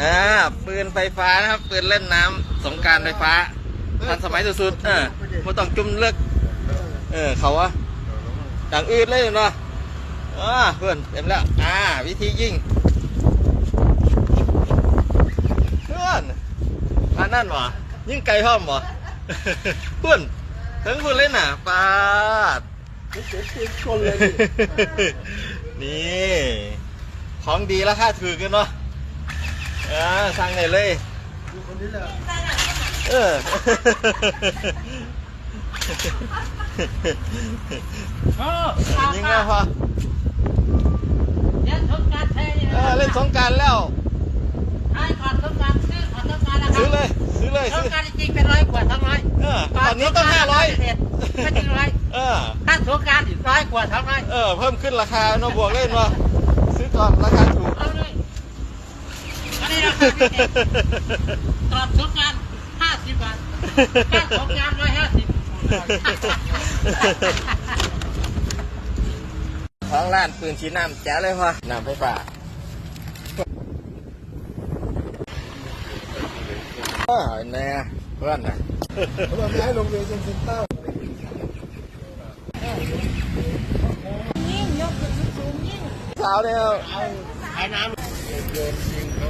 อ่าปืนไฟฟ้านะครับ ปืนเล่นน้ำสงกรารไฟฟ้าทันสมัยสุดๆเออไม่ต้องจุ่มเลือกเออเขาอะดังอืดเลยเนาะอ่าเพื่อนเต็มแล้วอ่าวิธียิงเพื่อนอันนั่นวะยิงไกลห้อมวะ เพื่อนถึงเพื่อนเล่นน่ะปาดเสียชีวิตคนเลยดินี่ ของดีราคาถูกกันเนาะ เออสั่งได้เลยดูคนนี้แหละเออโอ้ยิงแล้วพอเล่นสงการแท้นี่เออเล่นสงกรารแล้วใช่ก่อนสงการซื้อก่อนสงการนะครัซื้อเลยซื้อเลยสซื้งอการจริงๆเป็นร้อยกว่าทั้งร้อยเออตอนนี้ต้องห้าร้อยไม่ถึงร้อยเออถ้าสงการอีกร้อยกว่าทั้งร้อยเออเพิ่มขึ้นราคาเนาะบวกเล่นวะซื้อก่อนราคาถูก เอาเลยอันนี้ราคาพิเศษตอนสงการห้าสิบบาทถ้าสงการร้อยห้าสิบของร้านปืนชีน้ำแจ๋วเลยพอน้ำไฟฟ้าเออแน่เพื่อนน่ะเขาบอกย้ายโรงเรียนเซ็นเตอร์สาวเนี่ยไอ้น้ำโยนจริงเขา